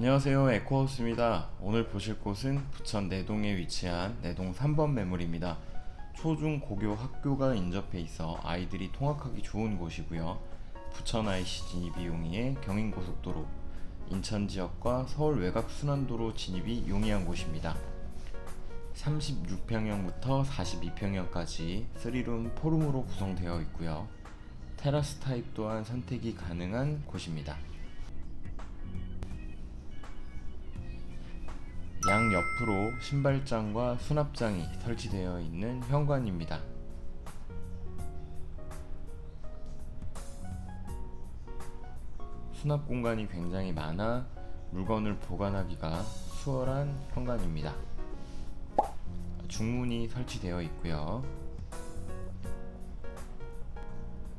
안녕하세요 에코하우스입니다. 오늘 보실 곳은 부천 내동에 위치한 내동 3번 매물입니다. 초중 고교 학교가 인접해 있어 아이들이 통학하기 좋은 곳이고요. 부천 IC 진입 이 용이해 경인고속도로 인천 지역과 서울 외곽 순환도로 진입이 용이한 곳입니다. 36평형부터 42평형까지 3룸 4룸으로 구성되어 있고요. 테라스 타입 또한 선택이 가능한 곳입니다 양 옆으로 신발장과 수납장이 설치되어 있는 현관입니다. 수납 공간이 굉장히 많아 물건을 보관하기가 수월한 현관입니다. 중문이 설치되어 있고요.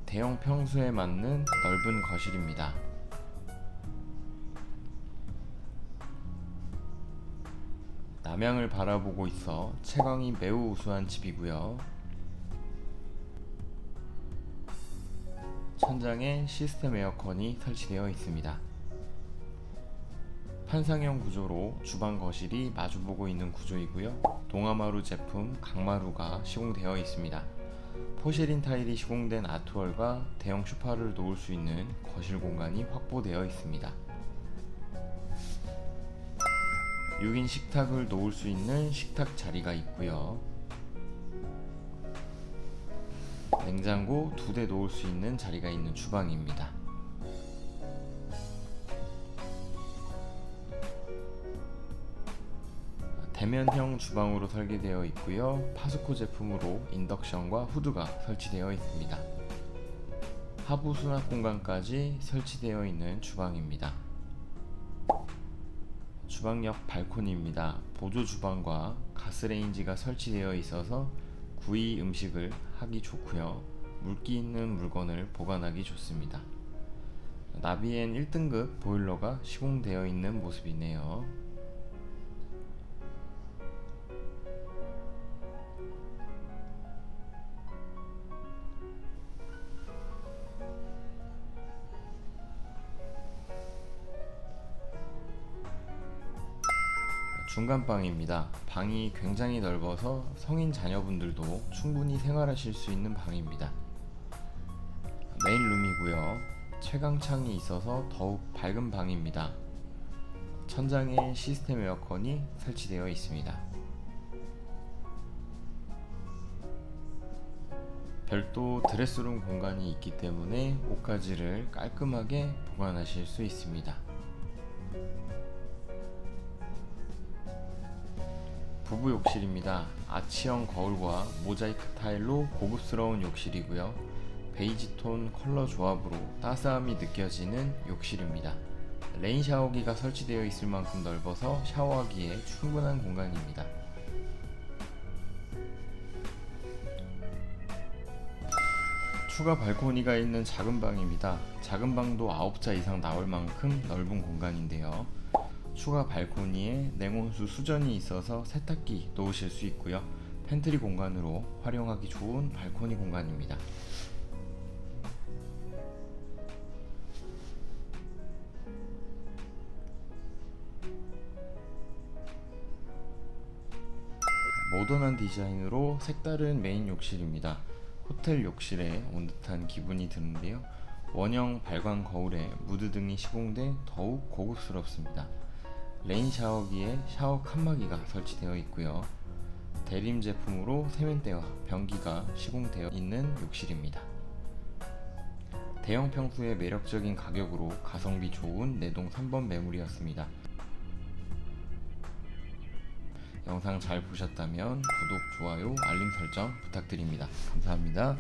대형 평수에 맞는 넓은 거실입니다. 남향을 바라보고 있어 채광이 매우 우수한 집이고요. 천장에 시스템 에어컨이 설치되어 있습니다. 판상형 구조로 주방 거실이 마주보고 있는 구조이고요. 동아마루 제품 강마루가 시공되어 있습니다. 포쉐린 타일이 시공된 아트월과 대형 쇼파를 놓을 수 있는 거실 공간이 확보되어 있습니다. 6인 식탁을 놓을 수 있는 식탁 자리가 있고요. 냉장고 두 대 놓을 수 있는 자리가 있는 주방입니다. 대면형 주방으로 설계되어 있고요. 파스코 제품으로 인덕션과 후드가 설치되어 있습니다. 하부 수납 공간까지 설치되어 있는 주방입니다. 주방 옆 발코니입니다. 보조 주방과 가스레인지가 설치되어 있어서 구이 음식을 하기 좋고요. 물기 있는 물건을 보관하기 좋습니다. 나비엔 1등급 보일러가 시공되어 있는 모습이네요. 중간방입니다. 방이 굉장히 넓어서 성인 자녀분들도 충분히 생활하실 수 있는 방입니다. 메인 룸이고요. 채광창이 있어서 더욱 밝은 방입니다. 천장에 시스템 에어컨이 설치되어 있습니다. 별도 드레스룸 공간이 있기 때문에 옷가지를 깔끔하게 보관하실 수 있습니다. 부부 욕실입니다. 아치형 거울과 모자이크 타일로 고급스러운 욕실이고요. 베이지 톤 컬러 조합으로 따스함이 느껴지는 욕실입니다. 레인 샤워기가 설치되어 있을 만큼 넓어서 샤워하기에 충분한 공간입니다. 추가 발코니가 있는 작은 방입니다. 작은 방도 9자 이상 나올 만큼 넓은 공간인데요. 추가 발코니에 냉온수 수전이 있어서 세탁기 놓으실 수 있고요. 팬트리 공간으로 활용하기 좋은 발코니 공간입니다. 모던한 디자인으로 색다른 메인 욕실입니다. 호텔 욕실에 온 듯한 기분이 드는데요. 원형 발광 거울에 무드 등이 시공돼 더욱 고급스럽습니다. 레인 샤워기에 샤워 칸막이가 설치되어 있고요. 대림 제품으로 세면대와 변기가 시공되어 있는 욕실입니다. 대형 평수의 매력적인 가격으로 가성비 좋은 내동 3번 매물이었습니다. 영상 잘 보셨다면 구독, 좋아요, 알림 설정 부탁드립니다. 감사합니다.